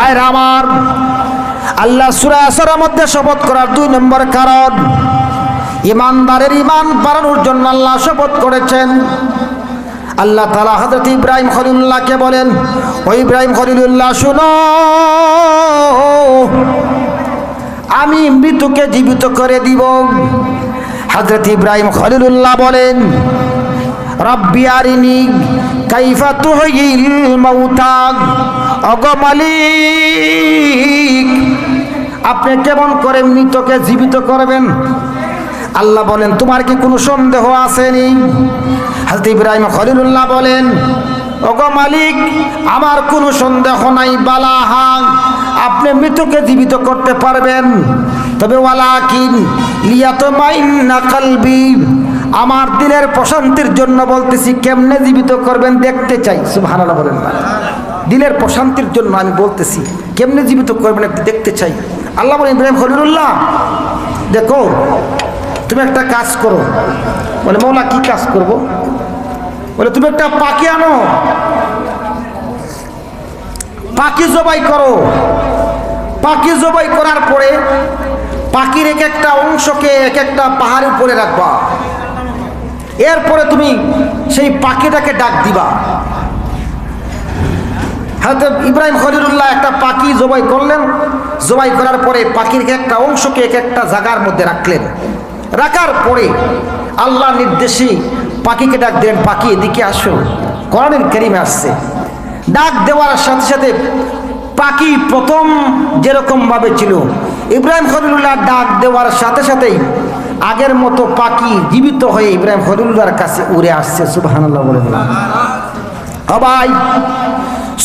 ভাইরা আমার, আল্লাহ সুরা আসরের মধ্যে শপথ করার দুই নম্বর কারণ, ইমানদারের ইমান বাড়ানোর জন্য আল্লাহ শপথ করেছেন। আল্লাহ তালা হজরত ইব্রাহিম খলিল্লাহকে বলেন, ও ইব্রাহিম খলিলুল্লাহ, শুনো, আমি মৃত্যুকে জীবিত করে দিব। হজরত ইব্রাহিম খলিলুল্লাহ বলেন, রব্বি আরিনি অগ মালিক আপনি কেমন করে মৃতকে জীবিত করবেন? আল্লাহ বলেন, তোমার কি কোনো সন্দেহ আসেনি? হজরত ইব্রাহিম খলিলুল্লাহ বলেন ওগো মালিক, আমার কোনো সন্দেহ নাই, বালাহা, আপনি মৃতকে জীবিত করতে পারবেন। তবে ওয়ালাকিন লিয়াত মাইন্না কালবি। আমার দিলের প্রশান্তির জন্য বলতেছি, কেমনে জীবিত করবেন দেখতে চাই। সুবহানাল্লাহ বলেন না। দিলের প্রশান্তির জন্য আমি বলতেছি, কেমনে জীবিত করবেন একটু দেখতে চাই। আল্লাহ বলেন, ইব্রাহিম খলিলুল্লাহ, দেখো, তুমি একটা কাজ করো। বলে, মৌলা, কি কাজ করব? বলে, তুমি একটা পাখি আনো। পাখি জবাই করো। পাখি জবাই করার পরে পাখির এক একটা অংশকে এক একটা পাহাড়ের উপরে রাখবা। এরপরে তুমি সেই পাখিটাকে ডাক দিবা। হয়তো ইব্রাহিম খলিলুল্লাহ একটা পাখি জবাই করলেন। জবাই করার পরে পাখির এক একটা অংশকে এক একটা জায়গার মধ্যে রাখলেন। রাখার পরে আল্লাহ নির্দেশে পাখিকে ডাক দিলেন, পাখি, এদিকে আসো। কোরআনের কেরিমে আসছে। ডাক দেওয়ার সাথে সাথে পাখি প্রথম যেরকম ভাবে ছিল, ইব্রাহিম খলিলুল্লাহ ডাক দেওয়ার সাথে সাথেই আগের মতো পাখি জীবিত হয়ে ইব্রাহিম খলিলুল্লাহর কাছে উড়ে আসছে, সুবহানাল্লাহ বলে সবাই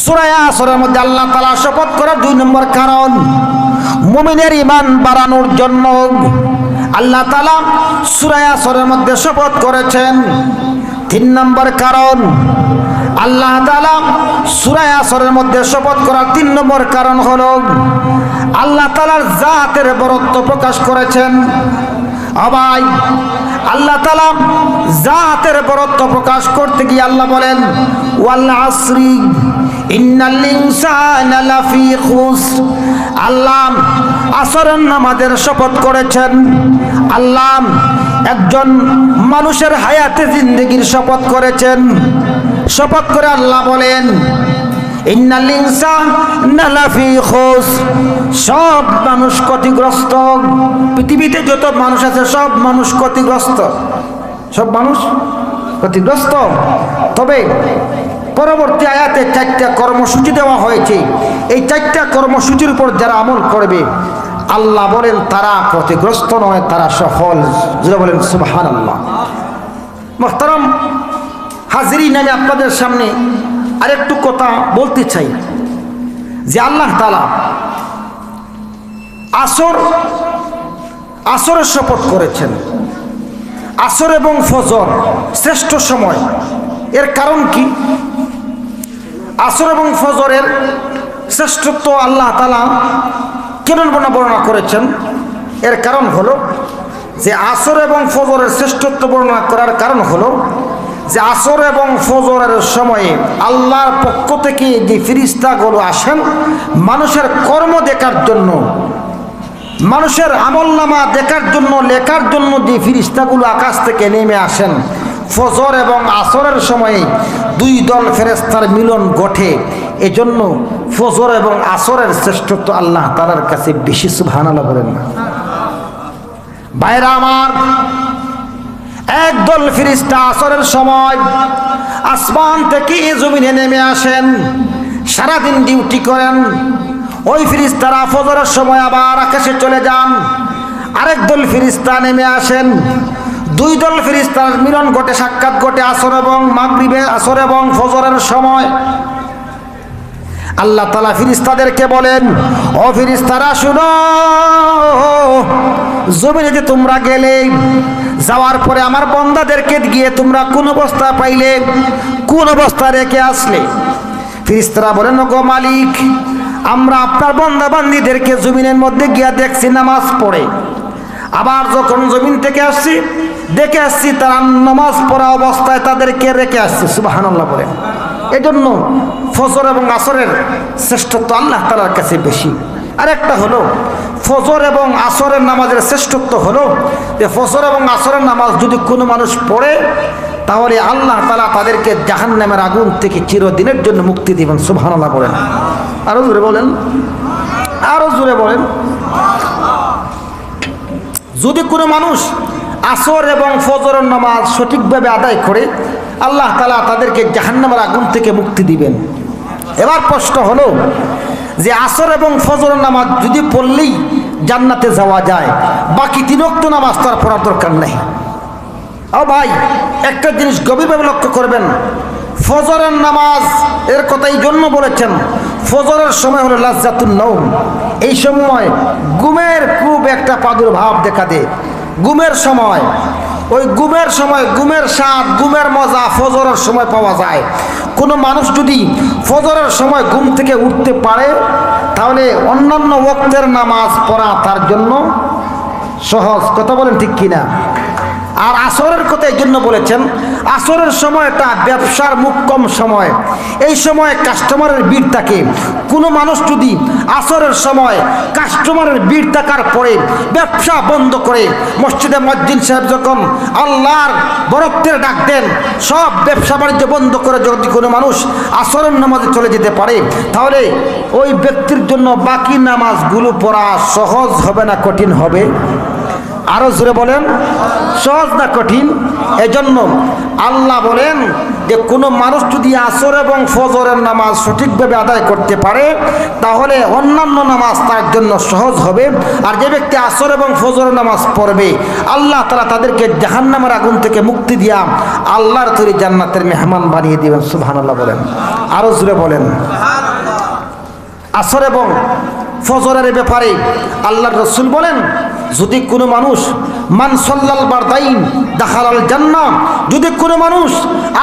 সুরায়া মধ্যে আল্লাহ তালা শপথ দুই নম্বর কারণ ইমান বাড়ানোর আল্লাহ তালা সুরায়া মধ্যে শপথ করেছেন। তিন নম্বর কারণ, আল্লাহ তালা সুরায় মধ্যে শপথ করার তিন নম্বর কারণ হল, আল্লাহ তালার জাতের বরত্ব প্রকাশ করেছেন। আবাই আল্লাহ তালা হাতের বরত্ব প্রকাশ করতে গিয়ে আল্লাহ বলেন ওয়াল্লাহ আশ্রি আল্লাহ আসরের নামাজের শপথ করেছেন। আল্লাহ একজন মানুষের হায়াতে জিন্দগির শপথ করেছেন। শপথ করে আল্লাহ বলেন সব মানুষ ক্ষতিগ্রস্ত। পৃথিবীতে যত মানুষ আছে, সব মানুষ ক্ষতিগ্রস্ত। সব মানুষ ক্ষতিগ্রস্ত। তবে পরবর্তী আয়াতে চারটা কর্মসূচি দেওয়া হয়েছে। এই চারটা কর্মসূচির উপর যারা আমল করবে, আল্লাহ বলেন, তারা ক্ষতিগ্রস্ত নয়, তারা সফল। যেটা বলেন সুবহান আল্লাহ মোহতারাম হাজিরি নামে আপনাদের সামনে আরেকটু কথা বলতে চাই যে আল্লাহ তালা আসর, আসরের শপথ করেছেন। আসর এবং ফজর শ্রেষ্ঠ সময়। এর কারণ কি? আসর এবং ফজরের শ্রেষ্ঠত্ব আল্লাহ তালা কেন বর্ণা বর্ণনা করেছেন? এর কারণ হলো যে আসর এবং ফজরের শ্রেষ্ঠত্ব বর্ণনা করার কারণ হলো যে আসর এবং ফজরের সময়ে আল্লাহর পক্ষ থেকে যে ফিরিস্তাগুলো আসেন, মানুষের কর্ম দেখার জন্য, মানুষের আমলনামা দেখার জন্য, লেখার জন্য যে ফিরিস্তাগুলো আকাশ থেকে নেমে আসেন, ফজর এবং আসরের সময়ে দুই দল ফেরেস্তার মিলন ঘটে। এজন্য ফজর এবং আসরের শ্রেষ্ঠত্ব আল্লাহ তালার কাছে বেশি সুভানালা বলেন না। বাইরা আমার একদল ফিরিস্তা আসরের সময় আসমান থেকে জমিনে নেমে আসেন, সারাদিন ডিউটি করেন। ওই ফিরিস্তারা ফজরের সময় আবার আকাশে চলে যান। আরেক দল ফিরিস্তা নেমে আসেন। দুই দল ফিরিস্তার মিলন ঘটে, সাক্ষাৎ ঘটে আসর এবং মাগরিবে আসর এবং ফজরের সময়। আল্লাহ তালা ফিরিস্তাদেরকে বলেন, ও ফিরিস্তারা, শুনো। জমিনে যে তোমরা গেলে, যাওয়ার পরে আমার বন্দাদেরকে গিয়ে তোমরা কোন অবস্থা পাইলে, কোন অবস্থা রেখে আসলে? ফিরিস্তারা বলেন গো মালিক, আমরা আপনার বন্দা বান্দিদেরকে জমিনের মধ্যে গিয়া দেখছি, নামাজ পড়ে। আবার যখন জমিন থেকে আসছি, দেখে আসছি তারা নামাজ পড়া অবস্থায় তাদেরকে রেখে আসছি। সুবাহান্লাহ বলে এজন্য ফজর এবং আসরের শ্রেষ্ঠত্ব আল্লাহ তালার কাছে বেশি। আরেকটা হলো ফজর এবং আসরের নামাজের শ্রেষ্ঠত্ব হলো যে ফজর এবং আসরের নামাজ যদি কোনো মানুষ পড়ে, তাহলে আল্লাহ তালা তাদেরকে জাহান্নামের আগুন থেকে চিরদিনের জন্য মুক্তি দিবেন, সুবহানাল্লাহ বলেন। আরও জোরে বলেন। আরও জোরে বলেন। যদি কোনো মানুষ আসর এবং ফজরের নামাজ সঠিকভাবে আদায় করে, আল্লাহ তালা তাদেরকে জাহান্নামের আগুন থেকে মুক্তি দিবেন। এবার প্রশ্ন হলো যে আসর এবং ফজরের নামাজ যদি পড়লেই জান্নাতে যাওয়া যায়, বাকি তিনক্ত নামাজ তার পড়ার দরকার নেই। ও ভাই, একটা জিনিস গভীরভাবে লক্ষ্য করবেন। ফজরের নামাজ এর কথা এই জন্য বলেছেন, ফজরের সময় হলো লাজ্জাতুন নৌম এই সময় গুমের খুব একটা প্রাদুর্ভাব দেখা দেয়। গুমের সময় ওই গুমের সময় গুমের স্বাদ গুমের মজা ফজরের সময় পাওয়া যায়। কোনো মানুষ যদি ফজরের সময় ঘুম থেকে উঠতে পারে, তাহলে অন্যান্য ওক্তের নামাজ পড়া তার জন্য সহজ। কথা বলেন ঠিক কিনা? আর আসরের কথা এই জন্য বলেছেন, আসরের সময়টা ব্যবসার মুখ্যম সময়। এই সময় কাস্টমারের ভিড় থাকে। কোনো মানুষ যদি আসরের সময় কাস্টমারের ভিড় থাকার পরে ব্যবসা বন্ধ করে, মসজিদে মসজিদ সাহেব যখন আল্লাহর বরত্বের ডাক দেন, সব ব্যবসা বাণিজ্য বন্ধ করে যদি কোনো মানুষ আসরের নামাজে চলে যেতে পারে, তাহলে ওই ব্যক্তির জন্য বাকি নামাজগুলো পড়া সহজ হবে না, কঠিন হবে? আরও জোরে বলেন। সহজ না কঠিন? এজন্য আল্লাহ বলেন যে, কোনো মানুষ যদি আসর এবং ফজরের নামাজ সঠিকভাবে আদায় করতে পারে, তাহলে অন্যান্য নামাজ তার জন্য সহজ হবে। আর যে ব্যক্তি আসর এবং ফজরের নামাজ পড়বে, আল্লাহ তারা তাদেরকে জাহান্নামের আগুন থেকে মুক্তি দিয়া আল্লাহর তৈরি জান্নাতের মেহমান বানিয়ে দিবেন। সুবহান আল্লাহ বলেন। আরও জোরে বলেন। আসর এবং ফজরের ব্যাপারে আল্লাহ রসুল বলেন, যদি কোনো মানুষ মান সল্লাল বারদাইন দাখালাল জান্নাম যদি কোনো মানুষ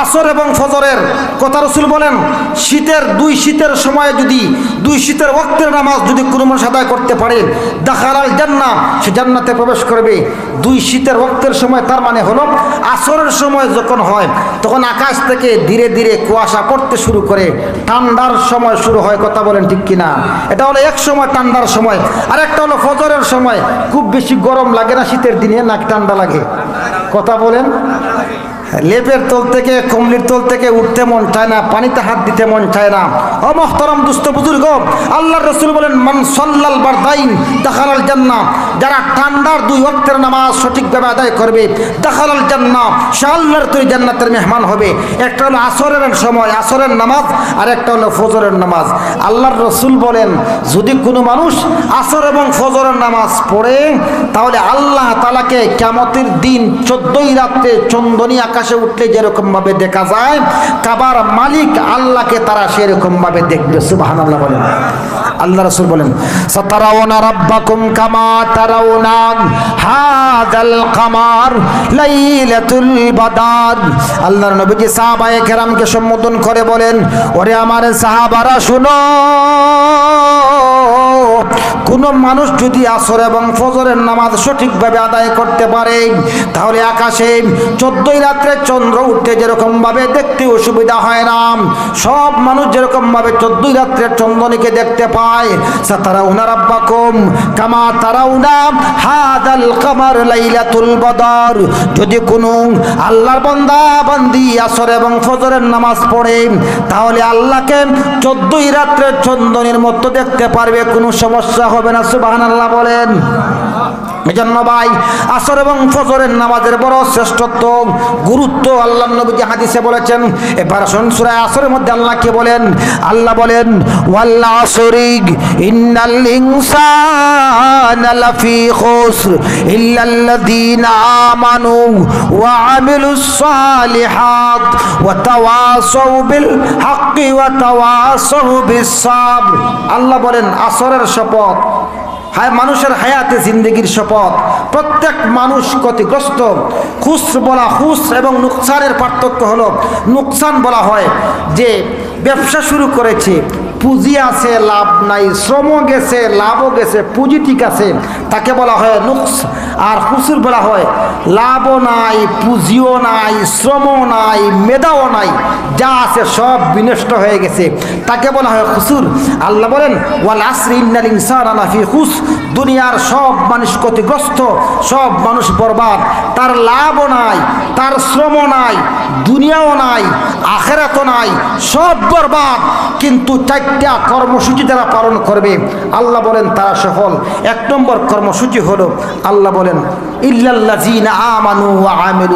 আসর এবং ফজরের কথা রসুল বলেন, শীতের দুই শীতের সময়ে যদি, দুই শীতের ওক্তের নামাজ যদি কোনো মানুষ আদায় করতে পারে, দাখালাল জান্নাম সে জান্নাতে প্রবেশ করবে। দুই শীতের ওক্তের সময় তার মানে হলো আসরের সময় যখন হয়, তখন আকাশ থেকে ধীরে ধীরে কুয়াশা পড়তে শুরু করে, ঠান্ডার সময় শুরু হয়, কথা বলেন ঠিক কিনা? এটা হলো এক সময় ঠান্ডার সময়। আর একটা হলো ফজরের সময়। খুব বেশি গরম লাগে না শীতের দিনে, নাক ঠান্ডা লাগে। কথা বলেন? লেপের তোল থেকে, কমলির তোল থেকে উঠতে মন চায় না, পানিতে হাত দিতে মন চায় না। ও মহতরম দুস্থ বুজুর্গ, আল্লাহর রসুল বলেন, মান সল্লাল বারদাইন দেখালাল জান্না যারা ঠান্ডার দুই ওয়াক্তের নামাজ সঠিকভাবে আদায় করবে, দেখালাল জান্না সে আল্লাহর তৈরি জান্নাতের মেহমান হবে। একটা হলো আসরের সময়, আসরের নামাজ, আর একটা হলো ফজরের নামাজ। আল্লাহর রসুল বলেন, যদি কোনো মানুষ আসর এবং ফজরের নামাজ পড়ে, তাহলে আল্লাহ তালাকে কেমতের দিন চোদ্দই রাত্রে চন্দনী আকাশে উঠলে যেরকম ভাবে দেখা যায়, কাবার মালিক আল্লাহকে তারা সেরকম ভাবে দেখবে সুবাহান আল্লাহ বলেন। আল্লাহ রসুল বলেন সতারাওনা রাব্বাকুম কামা তারাওনা হাদাল কামার লাইলাতুল বাদার। আল্লাহর নবীজি সাহাবায়ে কেরামকে সম্বোধন করে বলেন, ওরে আমার সাহাবারা, শুনো, কোনো মানুষ যদি আসর এবং ফজরের নামাজ সঠিকভাবে আদায় করতে পারে, তাহলে আকাশে চোদ্দই রাত্রে চন্দ্র উঠতে যেরকম ভাবে দেখতে অসুবিধা হয় না। সব মানুষ যেরকম ভাবে চোদ্দই রাত্রে চন্দ্রনীকে দেখতে পায় তারা সাতারাউনা রাব্বাকুম কামা তারা উনা হাদাল কামার লাইলাতুল বদর। যদি কোনো আল্লাহর বান্দা বান্দি আসর এবং ফজরের নামাজ পড়ে, তাহলে আল্লাহকে চোদ্দই রাত্রে চন্দনের মতো দেখতে পারবে, কোনো সমস্যা হবে না সুবাহ আল্লাহ বলেন। এজন্য ভাই, আসর এবং ফজরের নামাজের বড় শ্রেষ্ঠত্ব, গুরুত্ব আল্লাহ নবী হাদিসে বলেছেন। এবার শুন সূরা আসরের মধ্যে আল্লাহ কে বলেন? আল্লাহ বলেন, ওয়াল আসরিক ইন্নাল ইনসানা লাফি খুসর ইল্লাল্লাযীনা আমানু ওয়া আমিলুস সালিহাত ওয়া তাওয়াসাউ বিল হাক্কি ওয়া তাওয়াসাউ বিস সাবর। আল্লাহ বলেন, আসরের শপথ হায় মানুষের হায়াতে জিন্দগির শপথ। প্রত্যেক মানুষ ক্ষতিগ্রস্ত। খুশ বলা খুশ এবং নুকসানের পার্থক্য হলো, নুকসান বলা হয় যে ব্যবসা শুরু করেছে, পুঁজি আছে, লাভ নাই, শ্রমও গেছে, লাভও গেছে, পুঁজি ঠিক আছে, তাকে বলা হয় নুকস। আর হুসুর বলা হয়, লাভও নাই, পুঁজিও নাই, শ্রমও নাই, মেধাও নাই, যা আছে সব বিনষ্ট হয়ে গেছে। তাকে বলা হয় হুসুর। আল্লাহ বলেন, ওয়াল আসরি ইন্নাল ইনসানা লাফি খুস দুনিয়ার সব মানুষ ক্ষতিগ্রস্ত, সব মানুষ বরবাদ। তার লাভও নাই, তার শ্রমও নাই, দুনিয়াও নাই, আখেরাতও নাই, সব বরবাদ। কিন্তু চারটা কর্মসূচি যারা পালন করবে। আল্লাহ বলেন, তারা সফল। এক নম্বর কর্মসূচি হলো, আল্লাহ বলেন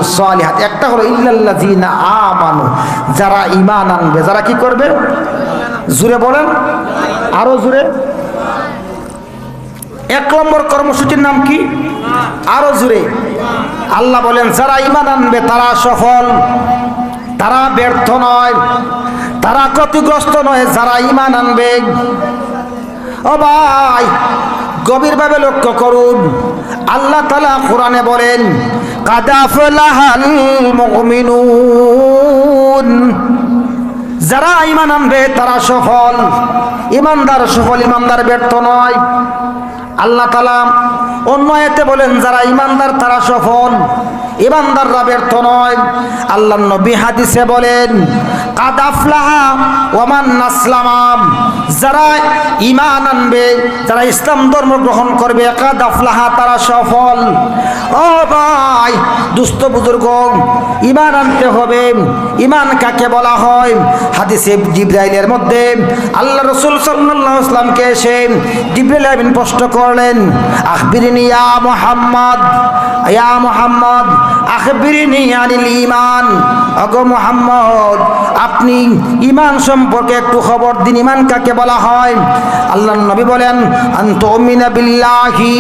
সালিহাত। একটা হলো আমানু। যারা আনবে, যারা কি করবে? জুড়ে বলেন, আরও জুড়ে। এক নম্বর কর্মসূচির নাম কি? আরও জুড়ে। আল্লাহ বলেন, যারা ইমান আনবে, তারা সফল, তারা ব্যর্থ নয়, তারা ক্ষতিগ্রস্ত নয়। যারা ইমান আনবে, ও ভাই গভীরভাবে লক্ষ্য করুন। আল্লাহ তালা কোরআনে বলেন যারা ইমান আনবে, তারা সফল। ইমানদার সফল ইমানদার ব্যর্থ নয়। আল্লাহ তালা অন্য এতে বলেন, যারা ইমানদার তারা সফল। ইমানদাররা ব্যর্থ নয়। আল্লাহ নবী হাদিসে বলেন যারা ইমান আনবে, যারা ইসলাম ধর্ম গ্রহণ করবে কাদাফলাহা তারা সফল। ও ভাই, দুস্থ বুজুর্গ ইমান আনতে হবে। ইমান কাকে বলা হয়? হাদিসে জিব্রাইলের মধ্যে আল্লাহ রসুল আলাইহি ইসলামকে এসে জিব্রাইল আমিন প্রশ্ন করলেন, আখবিরিনি ইয়া মুহাম্মদ ইয়া মুহাম্মদ, আখবিরিনি আনিল ঈমান। অগো মুহাম্মদ আপনি ঈমান সম্পর্কে একটু খবর দিন, ইমান কাকে বলা হয়? আল্লাহর নবী বলেন, আনতুমিনা বিল্লাহি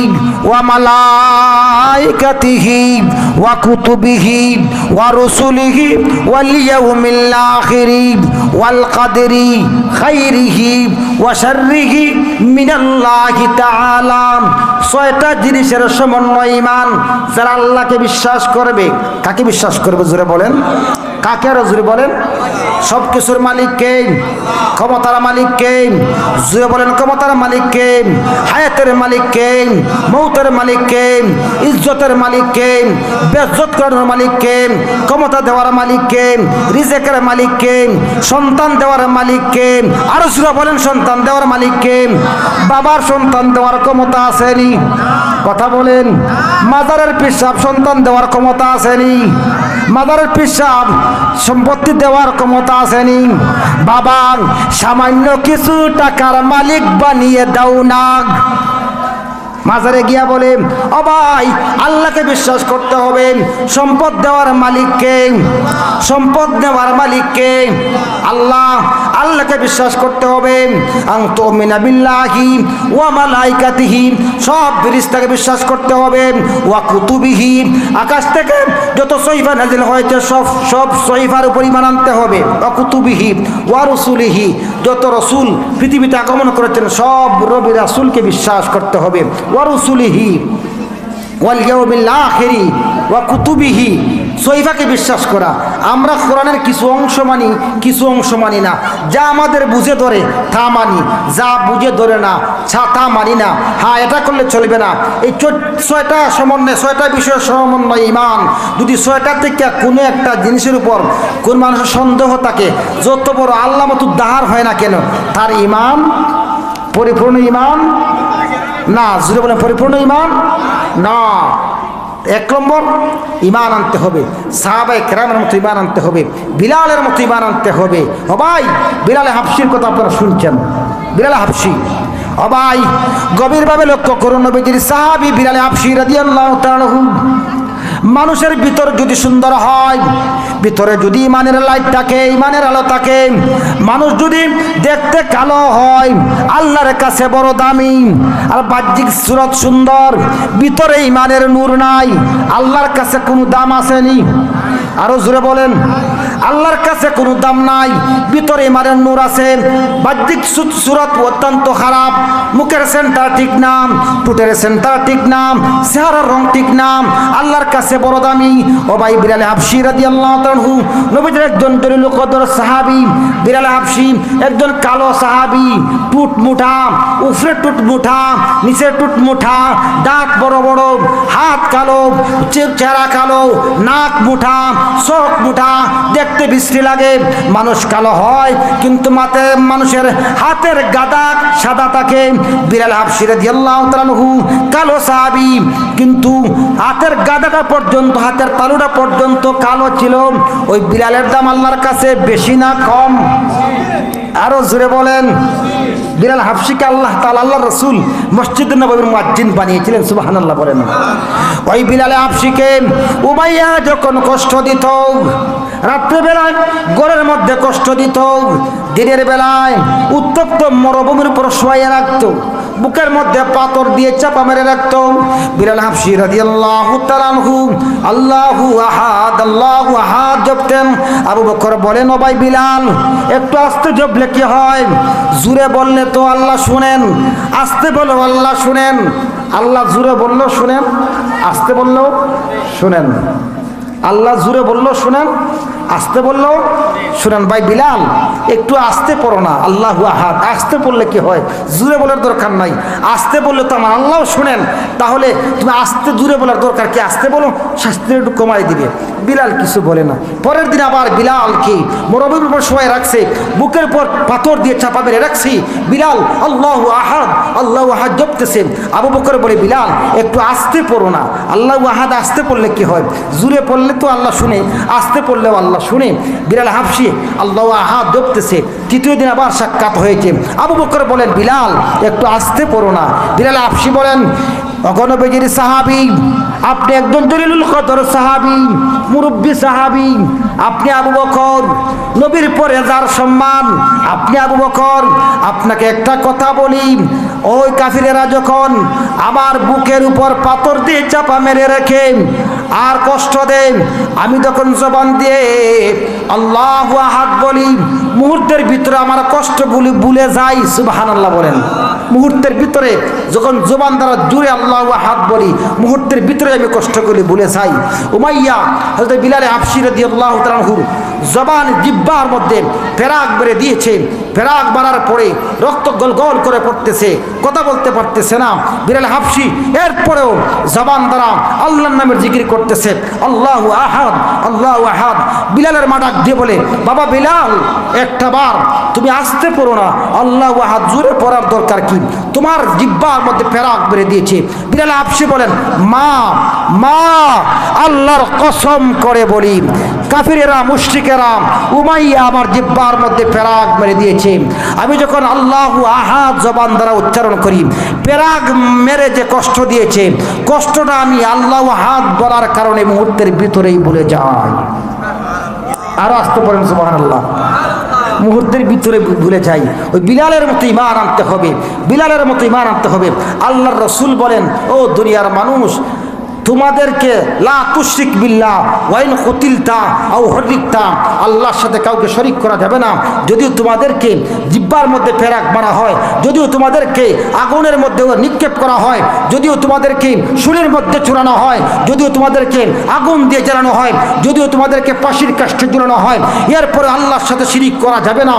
ওয়া মালাইকাতিহি ওয়া কুতুবিহি ওয়া রুসুলিহি ওয়াল ইয়াউমিল আখিরি ওয়াল কদরি খাইরিহি ওয়া শাররিহি মিনাল্লাহি তাআলা। ছয়টা জিনিসের সমন্বয় ঈমান যারা আল্লাহকে বিশ্বাস করবে, কাকে বিশ্বাস করবে জোরে বলেন? কাকে আরও জোরে বলেন সব কিছুর মালিক কে ক্ষমতার মালিক কে জুড়ে বলেন ক্ষমতার মালিক কে হায়াতের মালিক কে মৌতের মালিক কে ইজ্জতের মালিক কে বেজ্জত করানোর মালিক কে ক্ষমতা দেওয়ার মালিক কে রিজেকের মালিক কে সন্তান দেওয়ার মালিক কে আরও জুড়ে বলেন সন্তান দেওয়ার মালিক কে বাবার সন্তান দেওয়ার ক্ষমতা আসেনি কথা বলেন মাজারের পিসাব সন্তান দেওয়ার ক্ষমতা আসেনি মাদারের পিসাব সম্পত্তি দেওয়ার ক্ষমতা আসেনি বাবা, সামান্য কিছু টাকার মালিক বানিয়ে দাও না। মাজারে গিয়া বলে, ও ভাই, আল্লাহকে বিশ্বাস করতে হবে। সম্পদ দেওয়ার মালিককে, সম্পদ দেওয়ার মালিককে। আল্লাহ আল্লাহকে বিশ্বাস করতে হবে। আং তুমিনা বিল্লাহি ওয়া মালাইকাতিহি। সব ফেরেশতাকে বিশ্বাস করতে হবে। ওয়া কুতুবিহি। আকাশ থেকে যত সহিফা নাজিল হয়েছে, সব সব সহিফার উপর ঈমান আনতে হবে। ওয়া কুতুবিহি ওয়া রসুলিহি। যত রসুল পৃথিবীতে আগমন করেছেন, সব রবি রাসূলকে বিশ্বাস করতে হবে। ওয়া রসুলিহি। ওয়াল ইয়াউমিল আখিরি। ওয়া কুতুবিহি। সহিফাকে বিশ্বাস করা। আমরা কোরআনের কিছু অংশ মানি, কিছু অংশ মানি না। যা আমাদের বুঝে ধরে, তা মানি। যা বুঝে ধরে না, ছা, তা মানি না। হ্যাঁ এটা করলে চলবে না। এই ছয়টা সমন্বয়, ছয়টা বিষয়ের সমন্বয় ইমান। যদি ছয়টা থেকে কোনো একটা জিনিসের উপর কোন মানুষের সন্দেহ থাকে, যত বড় আল্লাহ মতো দাহার হয় না কেন, তার ইমান পরিপূর্ণ ইমান না? জুড়ে বলেন, পরিপূর্ণ ইমান না। এক নম্বর ইমান আনতে হবে। সাহাবাই কেরামের মতো ইমান আনতে হবে। বিলালের মতো ইমান আনতে হবে। অবাই বিলালে হাফসির কথা আপনারা শুনছেন। বিলালে হাফসি। অবাই গভীরভাবে লক্ষ্য করুন নবীজির সাহাবি বিলালে হাফসি রাজিয়াল্লাহ মানুষের ভিতর যদি সুন্দর হয়, ভিতরে যদি ইমানের লাইট থাকে, ইমানের আলো থাকে, মানুষ যদি দেখতে কালো হয়, আল্লাহর কাছে বড় দামি, আর বাহ্যিক সুরত সুন্দর, ভিতরে ইমানের নূর নাই, আল্লাহর কাছে কোনো দাম আসেনি। আরও জোরে বলেন, আল্লাহর কাছে কোনো দাম নাই, ভিতরে ইমানের নূর আছে, বাহ্যিক সুরত অত্যন্ত খারাপ, মুখের সেন্টার ঠিক নাম টুটের সেন্টার ঠিক নাম চেহারার রং ঠিক নাম আল্লাহর কাছে বড় দামি, ও ভাই বিড়ালে হাফসি রাদি আল্লাহ নবীদের একজন দলিল কদর সাহাবি, বিড়ালে হাফসি একজন কালো সাহাবি, টুট মুঠা, উফরে টুট মুঠা, নিচে টুট মুঠা, দাঁত বড় বড়, হাত কালো চেহারা কালো, নাক মুঠা চোখ মুঠা দেখতে বিশ্রী লাগে। মানুষ কালো হয়, কিন্তু মাতে মানুষের হাতের গাদা সাদা থাকে বিড়াল হাফসিরে দিয়াল্লাহ তালানহু কালো সাহাবি। কিন্তু হাতের গাদাটা পর্যন্ত, হাতের তালুটা পর্যন্ত কালো ছিল। ওই বিড়ালের দাম আল্লাহর কাছে বেশি না কম? আরও জোরে বলেন। বিলাল হাফসিকে আল্লাহ তাল আল্লাহ রসুল মসজিদ নবীর মাজ্জিন বানিয়েছিলেন সুবাহান আল্লাহ বলেন ওই বিলালে হাফসিকে উমাইয়া যখন কষ্ট দিত রাত্রেবেলায় গড়ের মধ্যে কষ্ট দিত, দিনের বেলায় উত্তপ্ত মরুভূমির উপর শোয়াইয়া রাখতো। বুকের মধ্যে পাথর দিয়ে চাপা মেরে রাখত। বিলাল হাফসি রাদিয়াল্লাহু তাআলাহু আল্লাহু আহাদ আল্লাহু আহাদ জপতেন। আবু বকর বলেন, ও ভাই বিলাল, একটু আস্তে জপলে কি হয়? জুরে বললে তো আল্লাহ শুনেন, আস্তে বলো আল্লাহ শুনেন। আল্লাহ জুরে বললেও শুনেন, আস্তে বললেও শুনেন। আল্লাহ জুরে বলল শুনেন আসতে বলল শুনেন ভাই, বিলাল, একটু আসতে পড়ো না, আল্লাহ আহাদ। আসতে পড়লে কি হয়? জুড়ে বলার দরকার নাই। আসতে বললে তো আমার আল্লাহ শুনেন। তাহলে তুমি আসতে, জুড়ে বলার দরকার কি? আসতে বলো শাস্তি একটু কমাই দিবে। বিলাল কিছু বলে না। পরের দিন আবার বিলালকে মরবির উপর শোয়াই রাখছে, বুকের পর পাথর দিয়ে চাপা মেরে রাখছি। বিলাল, আল্লাহ আহাদ আল্লাহ আহাদ জপতেছে। আবু বকর বলে, বিলাল, একটু আসতে পড়ো না। আল্লাহ আহাদ, আসতে পড়লে কি হয়? জুড়ে পড়লে তো আল্লাহ শুনে, আসতে পড়লেও আল্লাহ শুনে বিলাল হাফসি আল্লাহ আহাদ জপতেছে তৃতীয় দিন আবার সাক্ষাৎ হয়েছে। আবু বকর বলেন, বিলাল, একটু আসতে পড়ো না। বিলাল হাফসি বলেন অগণবেজির সাহাবি আপনি একজন দলিলুল কদর সাহাবি, মুরব্বী সাহাবি, আপনি আবু বকর, নবীর পরে যার সম্মান, আপনি আবু বকর, আপনাকে একটা কথা বলি, ওই কাফিরেরা যখন আমার বুকের উপর পাথর দিয়ে চাপা মেরে রেখে আর কষ্ট দেন আমি তখন জবান দিয়ে আল্লাহ আহাদ বলি, মুহূর্তের ভিতরে আমার কষ্ট কষ্টগুলি ভুলে যাই সুবাহান আল্লাহ বলেন। মুহূর্তের ভিতরে যখন জোবান দ্বারা জুড়ে আল্লাহ হাত বলি, মুহূর্তের ভিতরে আমি কষ্ট করি ভুলে চাই উমাইয়া হয়তো বিলালে আফসিরে দিয়ে আল্লাহ জবান জিব্বার মধ্যে ফেরাক বেড়ে দিয়েছে। ফেরাক বাড়ার পরে রক্ত গল গল করে পড়তেছে। কথা বলতে পারতেছে না। বিড়াল হাফসি, এরপরেও জবান দ্বারা আল্লাহর নামের জিকির করতেছে। আল্লাহ আহাদ আল্লাহ আহাদ। বিলালের মাডাক দিয়ে বলে, বাবা বিলাল একটা বার তুমি আসতে পড়ো না। আল্লাহ আহাদ জুড়ে পড়ার দরকার কি? তোমার জিব্বার মধ্যে ফেরাক বেড়ে দিয়েছে। বিলাল হাফসি বলেন, মা মা, আল্লাহর কসম করে বলি কাফিরেরা, মুশরিকেরা, উমাইয়া আমার জিব্বার মধ্যে ফেরাক মেরে দিয়েছে। আমি যখন আল্লাহ আহাদ জবান দ্বারা উচ্চারণ করি ফেরাক মেরে যে কষ্ট দিয়েছে, কষ্টটা আমি আল্লাহ আহাদ বলার কারণে মুহূর্তের ভিতরেই ভুলে যাই। আরও আসতে পারেন সুবাহ আল্লাহ মুহূর্তের ভিতরে ভুলে যাই। ওই বিলালের মতো ইমান আনতে হবে, বিলালের মতো ইমান আনতে হবে। আল্লাহর রসুল বলেন, ও দুনিয়ার মানুষ তোমাদেরকে লা বিল্লাহ ওয়াইন কতিলতা হরিকতা, আল্লাহর সাথে কাউকে শরিক করা যাবে না। যদিও তোমাদেরকে জিব্বার মধ্যে ফেরাক মারা হয়, যদিও তোমাদেরকে আগুনের মধ্যে নিক্ষেপ করা হয়, যদিও তোমাদেরকে সুরের মধ্যে চুরানো হয়, যদিও তোমাদেরকে আগুন দিয়ে জ্বালানো হয়, যদিও তোমাদেরকে পাশির কাষ্টে ঝুলানো হয়, এরপরে আল্লাহর সাথে শিরিক করা যাবে না।